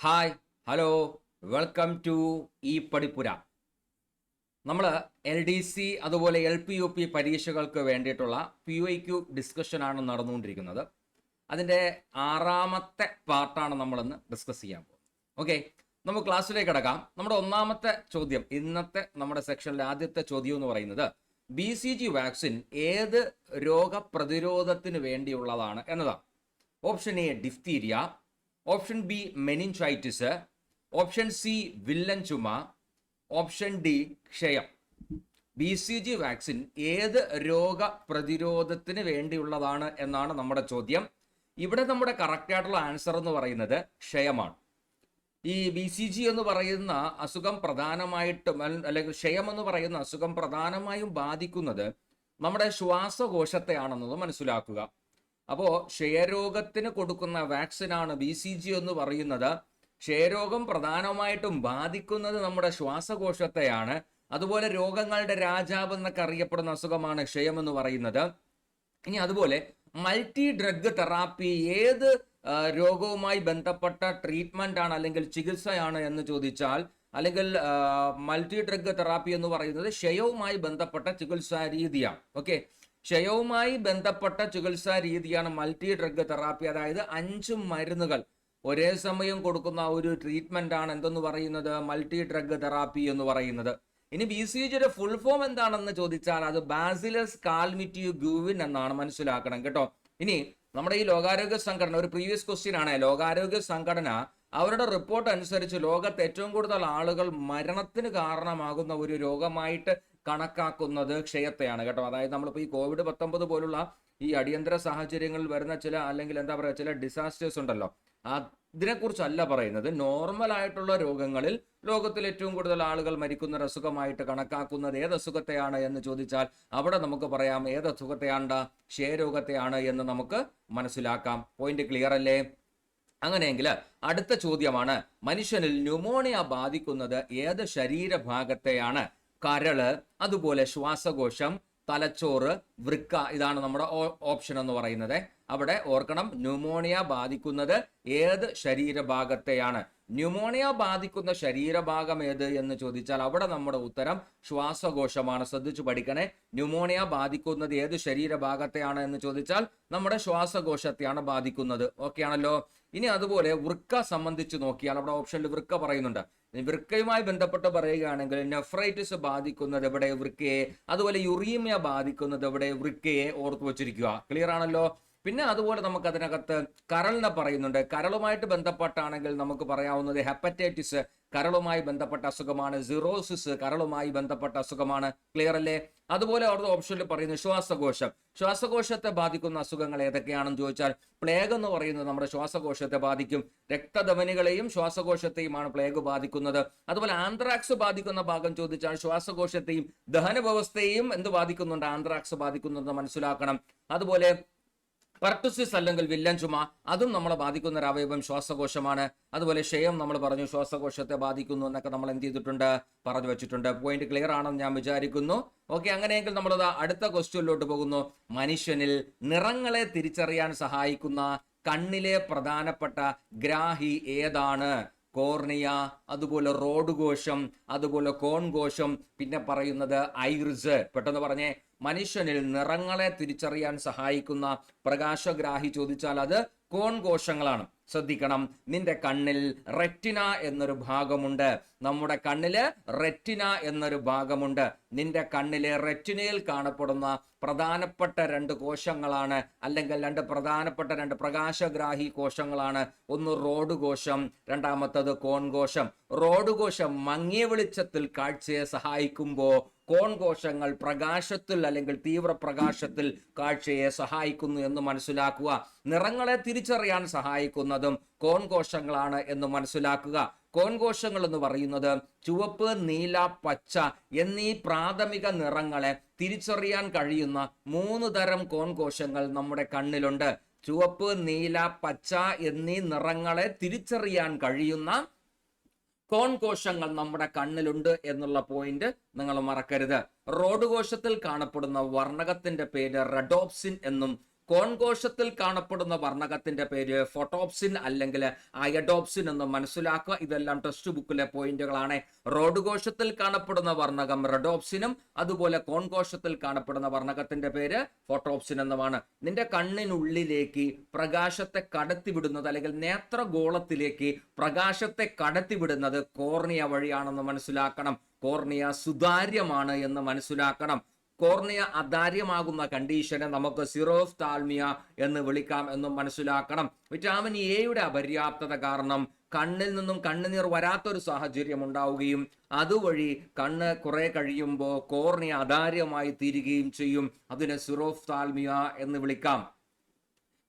Hi hello welcome to ഈ പഠിപ്പുര നമ്മൾ L D C അതുപോലെ എൽ പി യു പി പരീക്ഷകൾക്ക് വേണ്ടിയിട്ടുള്ള പി ഐ ക്യു ഡിസ്കഷനാണ് നടന്നുകൊണ്ടിരിക്കുന്നത്. അതിന്റെ ആറാമത്തെ പാർട്ടാണ് നമ്മളിന്ന് ഡിസ്കസ് ചെയ്യാൻ പോകുന്നത്. ഓക്കെ നമുക്ക് ക്ലാസ്സിലേക്ക് കിടക്കാം. നമ്മുടെ ഒന്നാമത്തെ ചോദ്യം ഇന്നത്തെ നമ്മുടെ സെക്ഷനിലെ ആദ്യത്തെ ചോദ്യം എന്ന് പറയുന്നത് ബി സി ജി വാക്സിൻ ഏത് രോഗപ്രതിരോധത്തിന് വേണ്ടിയുള്ളതാണ് എന്നതാണ്. Option A diphtheria option B meningitis option C villain ചുമ ഓപ്ഷൻ ഡി ക്ഷയം. ബി സി ജി വാക്സിൻ ഏത് രോഗ പ്രതിരോധത്തിന് വേണ്ടിയുള്ളതാണ് എന്നാണ് നമ്മുടെ ചോദ്യം. ഇവിടെ നമ്മുടെ കറക്റ്റ് ആയിട്ടുള്ള ആൻസർ എന്ന് പറയുന്നത് ക്ഷയമാണ്. ഈ ബി സി ജി എന്ന് പറയുന്ന അസുഖം പ്രധാനമായിട്ടും അല്ലെങ്കിൽ ക്ഷയം എന്ന് പറയുന്ന അസുഖം പ്രധാനമായും ബാധിക്കുന്നത് നമ്മുടെ ശ്വാസകോശത്തെയാണെന്നത് മനസ്സിലാക്കുക. അപ്പോൾ ക്ഷയരോഗത്തിന് കൊടുക്കുന്ന വാക്സിനാണ് ബി സി ജി എന്ന് പറയുന്നത്. ക്ഷയരോഗം പ്രധാനമായിട്ടും ബാധിക്കുന്നത് നമ്മുടെ ശ്വാസകോശത്തെയാണ്. അതുപോലെ രോഗങ്ങളുടെ രാജാവ് എന്നൊക്കെ അറിയപ്പെടുന്ന അസുഖമാണ് ക്ഷയം എന്ന് പറയുന്നത്. ഇനി അതുപോലെ മൾട്ടി ഡ്രഗ് തെറാപ്പി ഏത് രോഗവുമായി ബന്ധപ്പെട്ട ട്രീറ്റ്മെന്റ് ആണ് അല്ലെങ്കിൽ ചികിത്സയാണ് എന്ന് ചോദിച്ചാൽ അല്ലെങ്കിൽ മൾട്ടി ഡ്രഗ് തെറാപ്പി എന്ന് പറയുന്നത് ക്ഷയവുമായി ബന്ധപ്പെട്ട ചികിത്സാ രീതിയാണ്. ഓക്കെ? ക്ഷയവുമായി ബന്ധപ്പെട്ട ചികിത്സാ രീതിയാണ് മൾട്ടി ഡ്രഗ് തെറാപ്പി. അതായത് അഞ്ച് മരുന്നുകൾ. ഒരേ സമയം കൊടുക്കുന്ന ഒരു ട്രീറ്റ്മെന്റ് ആണ് എന്തെന്ന് പറയുന്നത്? മൾട്ടി ഡ്രഗ് തെറാപ്പി എന്ന് പറയുന്നത്. ഇനി ബി സി ജിയുടെ ഫുൾ ഫോം എന്താണെന്ന് ചോദിച്ചാൽ അത് ബാസിലസ് കാൽമിറ്റിയു ഗ്യൂവിൻ എന്നാണ് മനസ്സിലാക്കണം കേട്ടോ. ഇനി നമ്മുടെ ഈ ലോകാരോഗ്യ സംഘടന ഒരു പ്രീവിയസ് ക്വസ്റ്റ്യൻ ആണ്. ലോകാരോഗ്യ സംഘടന അവരുടെ റിപ്പോർട്ട് അനുസരിച്ച് ലോകത്ത് ഏറ്റവും കൂടുതൽ ആളുകൾ മരണത്തിന് കാരണമാകുന്ന ഒരു രോഗമായിട്ട് കണക്കാക്കുന്നത് ക്ഷയത്തെയാണ് കേട്ടോ. അതായത് നമ്മളിപ്പോൾ ഈ കോവിഡ് പത്തൊമ്പത് പോലുള്ള ഈ അടിയന്തര സാഹചര്യങ്ങളിൽ വരുന്ന ചില അല്ലെങ്കിൽ എന്താ പറയുക ചില ഡിസാസ്റ്റേഴ്സ് ഉണ്ടല്ലോ. അതിനെക്കുറിച്ചല്ല പറയുന്നത്. നോർമൽ ആയിട്ടുള്ള രോഗങ്ങളിൽ ലോകത്തിൽ ഏറ്റവും കൂടുതൽ ആളുകൾ മരിക്കുന്ന ഒരു അസുഖമായിട്ട് കണക്കാക്കുന്നത് ഏത് അസുഖത്തെയാണ് എന്ന് ചോദിച്ചാൽ അവിടെ നമുക്ക് പറയാം ഏത് അസുഖത്തെയാണ്ട ക്ഷയരോഗത്തെയാണ് എന്ന് നമുക്ക് മനസ്സിലാക്കാം. പോയിന്റ് ക്ലിയർ അല്ലേ? അങ്ങനെയെങ്കിൽ അടുത്ത ചോദ്യമാണ് മനുഷ്യനിൽ ന്യൂമോണിയ ബാധിക്കുന്നത് ഏത് ശരീരഭാഗത്തെയാണ്? കരൾ അതുപോലെ ശ്വാസകോശം തലച്ചോറ് വൃക്ക ഇതാണ് നമ്മുടെ ഓപ്ഷൻ എന്ന് പറയുന്നത്. അവിടെ ഓർക്കണം ന്യൂമോണിയ ബാധിക്കുന്നത് ഏത് ശരീരഭാഗത്തെയാണ്? ന്യൂമോണിയ ബാധിക്കുന്ന ശരീരഭാഗം ഏത് എന്ന് ചോദിച്ചാൽ അവിടെ നമ്മുടെ ഉത്തരം ശ്വാസകോശമാണ്. ശ്രദ്ധിച്ചു പഠിക്കണേ. ന്യൂമോണിയ ബാധിക്കുന്നത് ഏത് ശരീരഭാഗത്തെയാണ് എന്ന് ചോദിച്ചാൽ നമ്മുടെ ശ്വാസകോശത്തെയാണ് ബാധിക്കുന്നത്. ഓക്കെ ആണല്ലോ? ഇനി അതുപോലെ വൃക്ക സംബന്ധിച്ച് നോക്കിയാൽ അവിടെ ഓപ്ഷനിൽ വൃക്ക പറയുന്നുണ്ട്. വൃക്കയുമായി ബന്ധപ്പെട്ട് പറയുകയാണെങ്കിൽ നെഫ്രൈറ്റിസ് ബാധിക്കുന്നത് എവിടെ? വൃക്കയെ. അതുപോലെ യുറീമിയ ബാധിക്കുന്നത് എവിടെ? വൃക്കയെ ഓർത്തു വച്ചിരിക്കുക. ക്ലിയർ ആണല്ലോ? പിന്നെ അതുപോലെ നമുക്ക് അതിനകത്ത് കരളിനെ പറയുന്നുണ്ട്. കരളുമായിട്ട് ബന്ധപ്പെട്ടാണെങ്കിൽ നമുക്ക് പറയാവുന്നത് ഹെപ്പറ്റൈറ്റിസ് കരളുമായി ബന്ധപ്പെട്ട അസുഖമാണ്. സിറോസിസ് കരളുമായി ബന്ധപ്പെട്ട അസുഖമാണ്. ക്ലിയർ അല്ലേ? അതുപോലെ അവരുടെ ഓപ്ഷനിൽ പറയുന്നത് ശ്വാസകോശം. ശ്വാസകോശത്തെ ബാധിക്കുന്ന അസുഖങ്ങൾ ഏതൊക്കെയാണെന്ന് ചോദിച്ചാൽ പ്ലേഗ് എന്ന് പറയുന്നത് നമ്മുടെ ശ്വാസകോശത്തെ ബാധിക്കും. രക്തധമനികളെയും ശ്വാസകോശത്തെയുമാണ് പ്ലേഗ് ബാധിക്കുന്നത്. അതുപോലെ ആന്ത്രാക്സ് ബാധിക്കുന്ന ഭാഗം ചോദിച്ചാൽ ശ്വാസകോശത്തെയും ദഹന വ്യവസ്ഥയെയും എന്ത് ബാധിക്കുന്നുണ്ട്? ആന്ത്രാക്സ് ബാധിക്കുന്നുണ്ടെന്ന് മനസ്സിലാക്കണം. അതുപോലെ പെർട്ടുസിസ് അല്ലെങ്കിൽ വില്ലൻ ചുമ അതും നമ്മളെ ബാധിക്കുന്ന ഒരു അവയവം ശ്വാസകോശമാണ്. അതുപോലെ ക്ഷയം നമ്മൾ പറഞ്ഞു ശ്വാസകോശത്തെ ബാധിക്കുന്നു എന്നൊക്കെ നമ്മൾ എന്ത് ചെയ്തിട്ടുണ്ട് പറഞ്ഞു വെച്ചിട്ടുണ്ട്. പോയിന്റ് ക്ലിയർ ആണെന്ന് ഞാൻ വിചാരിക്കുന്നു. ഓക്കെ അങ്ങനെയെങ്കിൽ നമ്മൾ അടുത്ത ക്വസ്റ്റ്യനിലോട്ട് പോകുന്നു. മനുഷ്യനിൽ നിറങ്ങളെ തിരിച്ചറിയാൻ സഹായിക്കുന്ന കണ്ണിലെ പ്രധാനപ്പെട്ട ഗ്രാഹി ഏതാണ്? കോർണിയ അതുപോലെ റോഡ് കോശം അതുപോലെ കോൺ കോശം പിന്നെ പറയുന്നത് ഐറിസ്. പെട്ടെന്ന് പറഞ്ഞേ മനുഷ്യനിൽ നിറങ്ങളെ തിരിച്ചറിയാൻ സഹായിക്കുന്ന പ്രകാശഗ്രാഹി ചോദിച്ചാൽ അത് കോൺകോശങ്ങളാണ്. ശ്രദ്ധിക്കണം നിന്റെ കണ്ണിൽ റെറ്റിന എന്നൊരു ഭാഗമുണ്ട്. നമ്മുടെ കണ്ണിൽ റെറ്റിന എന്നൊരു ഭാഗമുണ്ട്. നിന്റെ കണ്ണിലെ റെറ്റിനയിൽ കാണപ്പെടുന്ന പ്രധാനപ്പെട്ട രണ്ട് കോശങ്ങളാണ് അല്ലെങ്കിൽ രണ്ട് പ്രധാനപ്പെട്ട രണ്ട് പ്രകാശഗ്രാഹി കോശങ്ങളാണ്. ഒന്ന് റോഡ് കോശം രണ്ടാമത്തത് കോൺകോശം. റോഡ് കോശം മങ്ങിയ വെളിച്ചത്തിൽ കാഴ്ചയെ സഹായിക്കുമ്പോൾ കോൺ കോശങ്ങൾ പ്രകാശത്തിൽ അല്ലെങ്കിൽ തീവ്രപ്രകാശത്തിൽ കാഴ്ചയെ സഹായിക്കുന്നു എന്ന് മനസ്സിലാക്കുക. നിറങ്ങളെ തിരിച്ചറിയാൻ സഹായിക്കുന്നതും കോൺ കോശങ്ങളാണ് എന്ന് മനസ്സിലാക്കുക. കോൺകോശങ്ങൾ എന്ന് പറയുന്നത് ചുവപ്പ് നീല പച്ച എന്നീ പ്രാഥമിക നിറങ്ങളെ തിരിച്ചറിയാൻ കഴിയുന്ന മൂന്ന് തരം കോൺകോശങ്ങൾ നമ്മുടെ കണ്ണിലുണ്ട്. ചുവപ്പ് നീല പച്ച എന്നീ നിറങ്ങളെ തിരിച്ചറിയാൻ കഴിയുന്ന കോൺ കോശങ്ങൾ നമ്മുടെ കണ്ണിലുണ്ട് എന്നുള്ള പോയിന്റ് നിങ്ങൾ മറക്കരുത്. റോഡ് കോശത്തിൽ കാണപ്പെടുന്ന വർണകത്തിന്റെ പേര് റഡോപ്സിൻ എന്നും കോൺകോശത്തിൽ കാണപ്പെടുന്ന വർണകത്തിന്റെ പേര് ഫോട്ടോപ്സിൻ അല്ലെങ്കിൽ അയഡോപ്സിൻ എന്ന് മനസ്സിലാക്കുക. ഇതെല്ലാം ടെക്സ്റ്റ് ബുക്കിലെ പോയിന്റുകളാണ്. റോഡ് കോശത്തിൽ കാണപ്പെടുന്ന വർണകം റെഡോപ്സിനും അതുപോലെ കോൺകോശത്തിൽ കാണപ്പെടുന്ന വർണകത്തിന്റെ പേര് ഫോട്ടോപ്സിൻ എന്നുമാണ്. നിന്റെ കണ്ണിനുള്ളിലേക്ക് പ്രകാശത്തെ കടത്തിവിടുന്നത് അല്ലെങ്കിൽ നേത്രഗോളത്തിലേക്ക് പ്രകാശത്തെ കടത്തിവിടുന്നത് കോർണിയ വഴിയാണെന്ന് മനസ്സിലാക്കണം. കോർണിയ സുതാര്യമാണ് എന്ന് മനസ്സിലാക്കണം. കോർണിയ അധാര്യമാകുന്ന കണ്ടീഷനെ നമുക്ക് സിറോഫ്താൽമിയ എന്ന് വിളിക്കാം എന്നും മനസ്സിലാക്കണം. വിറ്റാമിൻ എയുടെ അപര്യാപ്തത കാരണം കണ്ണിൽ നിന്നും കണ്ണുനീർ വരാത്തൊരു സാഹചര്യം ഉണ്ടാവുകയും അതുവഴി കണ്ണ് കുറെ കഴിയുമ്പോൾ കോർണിയ അധാര്യമായി തീരുകയും ചെയ്യും. അതിനെ സിറോഫ്താൽമിയ എന്ന് വിളിക്കാം.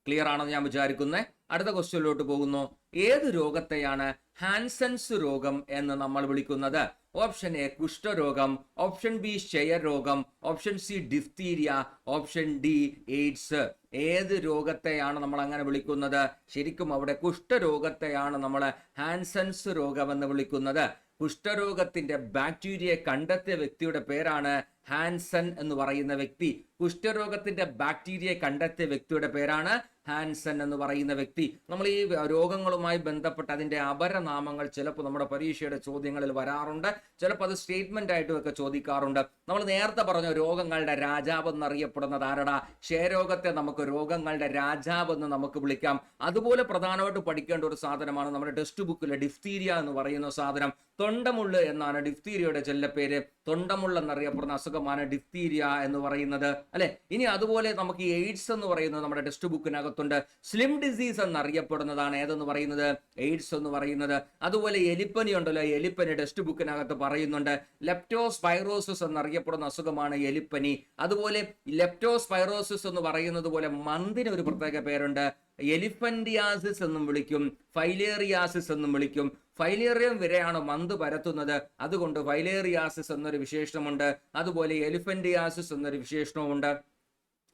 ക്ലിയർ ആണെന്ന് ഞാൻ വിചാരിക്കുന്നത് അടുത്ത ക്വസ്റ്റ്യനിലോട്ട് പോകുന്നു. ഏത് രോഗത്തെയാണ് ഹാൻസൻസ് രോഗം എന്ന് നമ്മൾ വിളിക്കുന്നത്? ഓപ്ഷൻ എ കുഷ്ഠരോഗം. Option B ക്ഷയരോഗം. Option C diphtheria option D AIDS ഏത് രോഗത്തെയാണ് നമ്മൾ അങ്ങനെ വിളിക്കുന്നത്? ശരിക്കും അവിടെ കുഷ്ഠരോഗത്തെയാണ് നമ്മൾ ഹാൻസൻസ് രോഗമെന്ന് വിളിക്കുന്നത്. കുഷ്ഠരോഗത്തിന്റെ ബാക്ടീരിയയെ കണ്ടെത്തിയ വ്യക്തിയുടെ പേരാണ് ഹാൻസൺ എന്ന് പറയുന്ന വ്യക്തി. കുഷ്ഠരോഗത്തിന്റെ ബാക്ടീരിയയെ കണ്ടെത്തിയ വ്യക്തിയുടെ പേരാണ് ഹാൻസൺ എന്ന് പറയുന്ന വ്യക്തി. നമ്മൾ ഈ രോഗങ്ങളുമായി ബന്ധപ്പെട്ട് അതിന്റെ അപരനാമങ്ങൾ ചിലപ്പോൾ നമ്മുടെ പരീക്ഷയുടെ ചോദ്യങ്ങളിൽ വരാറുണ്ട്. ചിലപ്പോൾ അത് സ്റ്റേറ്റ്മെന്റ് ആയിട്ടും ഒക്കെ ചോദിക്കാറുണ്ട്. നമ്മൾ നേരത്തെ പറഞ്ഞ രോഗങ്ങളുടെ രാജാവ് എന്നറിയപ്പെടുന്നത് ആരടാ? ക്ഷയരോഗത്തെ നമുക്ക് രോഗങ്ങളുടെ രാജാവ് എന്ന് നമുക്ക് വിളിക്കാം. അതുപോലെ പ്രധാനമായിട്ട് പഠിക്കേണ്ട ഒരു സാധനമാണ് നമ്മുടെ ടെക്സ്റ്റ് ബുക്കിലെ ഡിഫ്തീരിയ എന്ന് പറയുന്ന സാധനം. തൊണ്ടമുള്ള് എന്നാണ് ഡിഫ്തീരിയയുടെ ചെല്ലപ്പേര് തൊണ്ടമുള്ള എന്നറിയപ്പെടുന്ന അസുഖമാണ് ഡിഫ്തീരിയ എന്ന് പറയുന്നത്. അല്ലെ? ഇനി അതുപോലെ നമുക്ക് എയ്ഡ്സ് എന്ന് പറയുന്നത് നമ്മുടെ ടെക്സ്റ്റ് ബുക്കിനകത്തുണ്ട്. സ്ലിം ഡിസീസ് എന്നറിയപ്പെടുന്നതാണ് ഏതെന്ന് പറയുന്നത്? എയ്ഡ്സ് എന്ന് പറയുന്നത്. അതുപോലെ എലിപ്പനി ഉണ്ടല്ലോ. എലിപ്പനി ടെക്സ്റ്റ് ബുക്കിനകത്ത് പറയുന്നുണ്ട്. ലെപ്റ്റോസ്പൈറോസിസ് എന്നറിയപ്പെടുന്ന അസുഖമാണ് എലിപ്പനി. അതുപോലെ ലെപ്റ്റോസ്പൈറോസിസ് എന്ന് പറയുന്നത് പോലെ മന്തിന് ഒരു പ്രത്യേക പേരുണ്ട്. എലിഫന്റിയാസിസ് എന്നും വിളിക്കും. ഫൈലേറിയാസിസ് എന്നും വിളിക്കും. ഫൈലേറിയം വരെയാണ് മന്ത് പരത്തുന്നത്? അതുകൊണ്ട് ഫൈലേറിയാസിസ് എന്നൊരു വിശേഷണമുണ്ട്. അതുപോലെ എലിഫന്റിയാസിസ് എന്നൊരു വിശേഷണവുമുണ്ട്.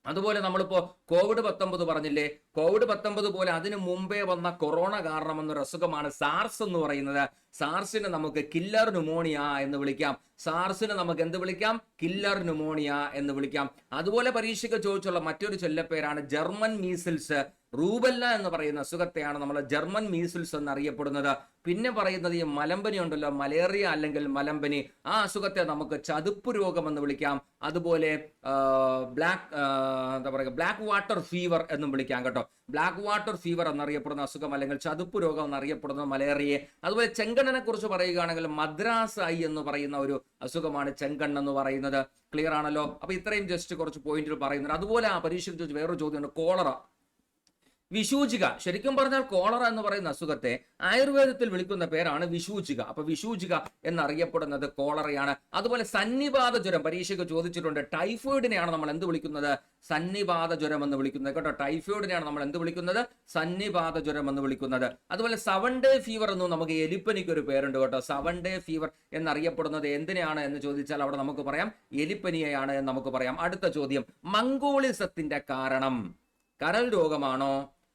അതുപോലെ നമ്മളിപ്പോ കോവിഡ് പത്തൊമ്പത് പറഞ്ഞില്ലേ? കോവിഡ് പത്തൊമ്പത് പോലെ അതിനു മുമ്പേ വന്ന കൊറോണ കാരണം എന്നൊരു അസുഖമാണ് സാർസ് എന്ന് പറയുന്നത്. സാർസിനെ നമുക്ക് കില്ലർ ന്യൂമോണിയ എന്ന് വിളിക്കാം. സാർസിനെ നമുക്ക് എന്ത് വിളിക്കാം? കില്ലർ ന്യൂമോണിയ എന്ന് വിളിക്കാം. അതുപോലെ പരീക്ഷയ്ക്ക് ചോദിച്ചുള്ള മറ്റൊരു ചൊല്ലപ്പേരാണ് ജർമ്മൻ മീസിൽസ് റൂബല്ല എന്ന് പറയുന്ന അസുഖത്തെയാണ് നമ്മൾ ജർമ്മൻ മീസിൽസ് എന്നറിയപ്പെടുന്നത്. പിന്നെ പറയുന്നത് ഈ മലമ്പനി ഉണ്ടല്ലോ മലേറിയ അല്ലെങ്കിൽ മലമ്പനി. ആ അസുഖത്തെ നമുക്ക് ചതുപ്പ് രോഗം എന്ന് വിളിക്കാം. അതുപോലെ ബ്ലാക്ക് എന്താ പറയുക ബ്ലാക്ക് വാട്ടർ ഫീവർ എന്നും വിളിക്കാം കേട്ടോ. ബ്ലാക്ക് വാട്ടർ ഫീവർ എന്നറിയപ്പെടുന്ന അസുഖം അല്ലെങ്കിൽ ചതുപ്പ് രോഗം എന്നറിയപ്പെടുന്ന മലേറിയയെ. അതുപോലെ ചെങ്കണ്ണനെ കുറിച്ച് പറയുകയാണെങ്കിൽ മദ്രാസ് ഐ എന്ന് പറയുന്ന ഒരു അസുഖമാണ് ചെങ്കണ്ണ് എന്ന് പറയുന്നത്. ക്ലിയർ ആണല്ലോ? അപ്പൊ ഇത്രയും ജസ്റ്റ് കുറച്ച് പോയിന്റുകൾ പറയുന്നുണ്ട്. അതുപോലെ ആ പരീക്ഷയ്ക്ക് വേറൊരു ചോദ്യമുണ്ട്. കോളറ വിഷൂചിക ശരിക്കും പറഞ്ഞാൽ കോളറ എന്ന് പറയുന്ന അസുഖത്തെ ആയുർവേദത്തിൽ വിളിക്കുന്ന പേരാണ് വിഷൂചിക അപ്പൊ വിഷൂചിക എന്നറിയപ്പെടുന്നത് കോളറയാണ്. അതുപോലെ സന്നിപാത ജ്വരം പരീക്ഷയ്ക്ക് ചോദിച്ചിട്ടുണ്ട്. ടൈഫോയിഡിനെയാണ് നമ്മൾ എന്ത് വിളിക്കുന്നത്? സന്നിപാത ജ്വരം എന്ന് വിളിക്കുന്നത്. കേട്ടോ ടൈഫോയിഡിനെയാണ് നമ്മൾ എന്ത് വിളിക്കുന്നത്? സന്നിപാത ജ്വരം എന്ന് വിളിക്കുന്നത്. അതുപോലെ സെവൻ ഡേ ഫീവർ എന്നും നമുക്ക് എലിപ്പനിക്ക് ഒരു പേരുണ്ട് കേട്ടോ. സെവൻ ഡേ ഫീവർ എന്നറിയപ്പെടുന്നത് എന്തിനാണ് എന്ന് ചോദിച്ചാൽ അവിടെ നമുക്ക് പറയാം. എലിപ്പനിയാണ് എന്ന് നമുക്ക് പറയാം. അടുത്ത ചോദ്യം മംഗോളിസത്തിന്റെ കാരണം. കരൽ രോഗമാണോ?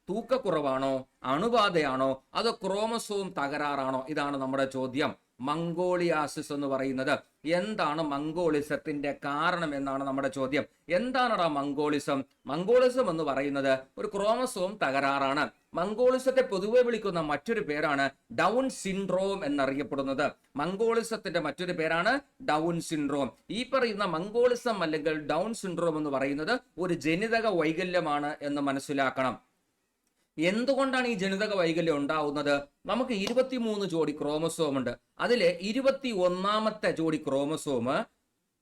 തൂക്കക്കുറവാണോ അണുബാധയാണോ അതോ ക്രോമസോം തകരാറാണോ? ഇതാണ് നമ്മുടെ ചോദ്യം. മംഗോളിയാസിസ് എന്ന് പറയുന്നത് എന്താണ് മംഗോളിസത്തിന്റെ കാരണം എന്നാണ് നമ്മുടെ ചോദ്യം. എന്താണടാ മംഗോളിസം? മംഗോളിസം എന്ന് പറയുന്നത് ഒരു ക്രോമസോം തകരാറാണ്. മംഗോളിസത്തെ പൊതുവെ വിളിക്കുന്ന മറ്റൊരു പേരാണ് ഡൗൺ സിൻഡ്രോം എന്നറിയപ്പെടുന്നത്. മംഗോളിസത്തിന്റെ മറ്റൊരു പേരാണ് ഡൗൺ സിൻഡ്രോം. ഈ പറയുന്ന മംഗോളിസം അല്ലെങ്കിൽ ഡൗൺ സിൻഡ്രോം എന്ന് പറയുന്നത് ഒരു ജനിതക വൈകല്യമാണ് എന്ന് മനസ്സിലാക്കണം. എന്തുകൊണ്ടാണ് ഈ ജനിതക വൈകല്യം ഉണ്ടാവുന്നത്? നമുക്ക് ഇരുപത്തിമൂന്ന് ജോഡി ക്രോമസോം ഉണ്ട്. അതിലെ ഇരുപത്തി ഒന്നാമത്തെ ജോഡി ക്രോമസോം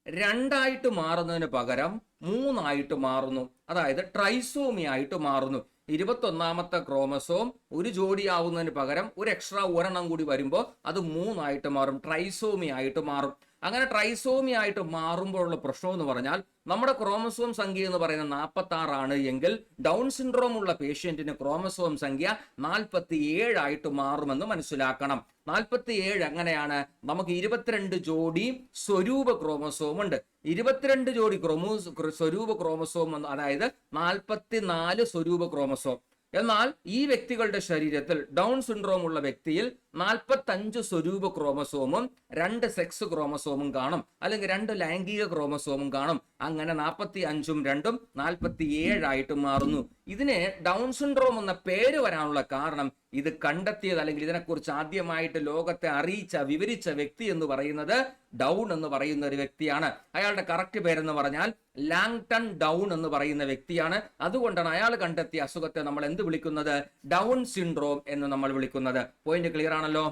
രണ്ടായിട്ട് മാറുന്നതിന് പകരം മൂന്നായിട്ട് മാറുന്നു. അതായത് ട്രൈസോമി ആയിട്ട് മാറുന്നു. ഇരുപത്തൊന്നാമത്തെ ക്രോമസോം ഒരു ജോഡി ജോഡിയാവുന്നതിന് പകരം ഒരു എക്സ്ട്രാ ഒരെണ്ണം കൂടി വരുമ്പോൾ അത് മൂന്നായിട്ട് മാറും. ട്രൈസോമി ആയിട്ട് മാറും. അങ്ങനെ ട്രൈസോമി ആയിട്ട് മാറുമ്പോഴുള്ള പ്രശ്നം എന്ന് പറഞ്ഞാൽ നമ്മുടെ ക്രോമസോം സംഖ്യ എന്ന് പറയുന്ന നാൽപ്പത്തി ആറാണ് എങ്കിൽ ഡൗൺ സിൻഡ്രോം ഉള്ള പേഷ്യന്റിന് ക്രോമസോം സംഖ്യ നാൽപ്പത്തി ഏഴായിട്ട് മാറുമെന്ന് മനസ്സിലാക്കണം. നാൽപ്പത്തി ഏഴ് അങ്ങനെയാണ്. നമുക്ക് ഇരുപത്തിരണ്ട് ജോഡി സ്വരൂപ ക്രോമസോം ഉണ്ട്. ഇരുപത്തിരണ്ട് ജോഡി ക്രോമോ സ്വരൂപ ക്രോമസോം അതായത് നാൽപ്പത്തി നാല് സ്വരൂപ ക്രോമസോം. എന്നാൽ ഈ വ്യക്തികളുടെ ശരീരത്തിൽ ഡൗൺ സിൻഡ്രോം ഉള്ള വ്യക്തിയിൽ നാൽപ്പത്തഞ്ച് സ്വരൂപ ക്രോമസോമും രണ്ട് സെക്സ് ക്രോമസോമും കാണും. അല്ലെങ്കിൽ രണ്ട് ലൈംഗിക ക്രോമസോമും കാണും. അങ്ങനെ നാൽപ്പത്തി അഞ്ചും രണ്ടും നാൽപ്പത്തി ഏഴായിട്ട് മാറുന്നു. ഇതിന് ഡൗൺ സിൻഡ്രോം എന്ന പേര് വരാനുള്ള കാരണം ഇത് കണ്ടെത്തിയത് അല്ലെങ്കിൽ ഇതിനെക്കുറിച്ച് ആദ്യമായിട്ട് ലോകത്തെ അറിയിച്ച വിവരിച്ച വ്യക്തി എന്ന് പറയുന്നത് ഡൗൺ എന്ന് പറയുന്ന ഒരു വ്യക്തിയാണ്. അയാളുടെ കറക്റ്റ് പേരെന്ന് പറഞ്ഞാൽ ലാങ്ടൺ ഡൗൺ എന്ന് പറയുന്ന വ്യക്തിയാണ്. അതുകൊണ്ടാണ് അയാൾ കണ്ടെത്തിയ അസുഖത്തെ നമ്മൾ എന്ത് വിളിക്കുന്നത്? ഡൗൺ സിൻഡ്രോം എന്ന് നമ്മൾ വിളിക്കുന്നത്. പോയിന്റ് ക്ലിയർ ആണല്ലോ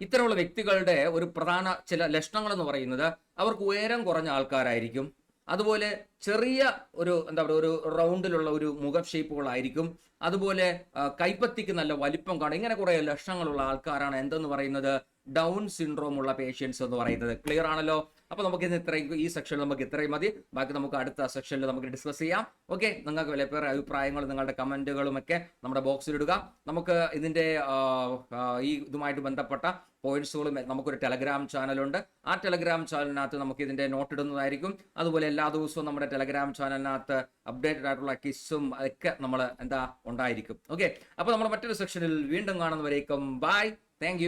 ഇത്തരമുള്ള വ്യക്തികളുടെ ഒരു പ്രധാന ചില ലക്ഷണങ്ങൾ എന്ന് പറയുന്നത് അവർക്ക് ഉയരം കുറഞ്ഞ ആൾക്കാരായിരിക്കും. അതുപോലെ ചെറിയ ഒരു എന്താ പറയുക ഒരു റൗണ്ടിലുള്ള ഒരു മുഖം ഷേപ്പുകളായിരിക്കും. അതുപോലെ കൈപ്പത്തിക്ക് നല്ല വലിപ്പം കാണും. ഇങ്ങനെ കുറേ ലക്ഷണങ്ങളുള്ള ആൾക്കാരാണ് എന്തെന്ന് പറയുന്നത്? ഡൗൺ സിൻഡ്രോം ഉള്ള പേഷ്യൻസ് എന്ന് പറയുന്നത്. ക്ലിയർ ആണല്ലോ? അപ്പൊ നമുക്ക് ഇന്ന് ഇത്രയും ഈ സെക്ഷനിൽ നമുക്ക് ഇത്രയും മതി. ബാക്കി നമുക്ക് അടുത്ത സെക്ഷനിൽ നമുക്ക് ഡിസ്കസ് ചെയ്യാം. ഓക്കെ നിങ്ങൾക്ക് വിലപ്പേറെ അഭിപ്രായങ്ങളും നിങ്ങളുടെ കമന്റുകളും ഒക്കെ നമ്മുടെ ബോക്സിൽ ഇടുക. നമുക്ക് ഇതിന്റെ ഈ ഇതുമായിട്ട് ബന്ധപ്പെട്ട പോയിന്റ്സുകളും നമുക്കൊരു ടെലഗ്രാം ചാനലുണ്ട് ആ ടെലഗ്രാം ചാനലിനകത്ത് നമുക്ക് ഇതിന്റെ നോട്ട് ഇടുന്നതായിരിക്കും. അതുപോലെ എല്ലാ ദിവസവും നമ്മുടെ ടെലഗ്രാം ചാനലിനകത്ത് അപ്ഡേറ്റഡ് ആയിട്ടുള്ള കിസ്സും ഒക്കെ നമ്മൾ എന്താ ഉണ്ടായിരിക്കും. ഓക്കെ അപ്പോൾ നമ്മൾ മറ്റൊരു സെക്ഷനിൽ വീണ്ടും കാണുന്നവരേക്കും ബൈ താങ്ക്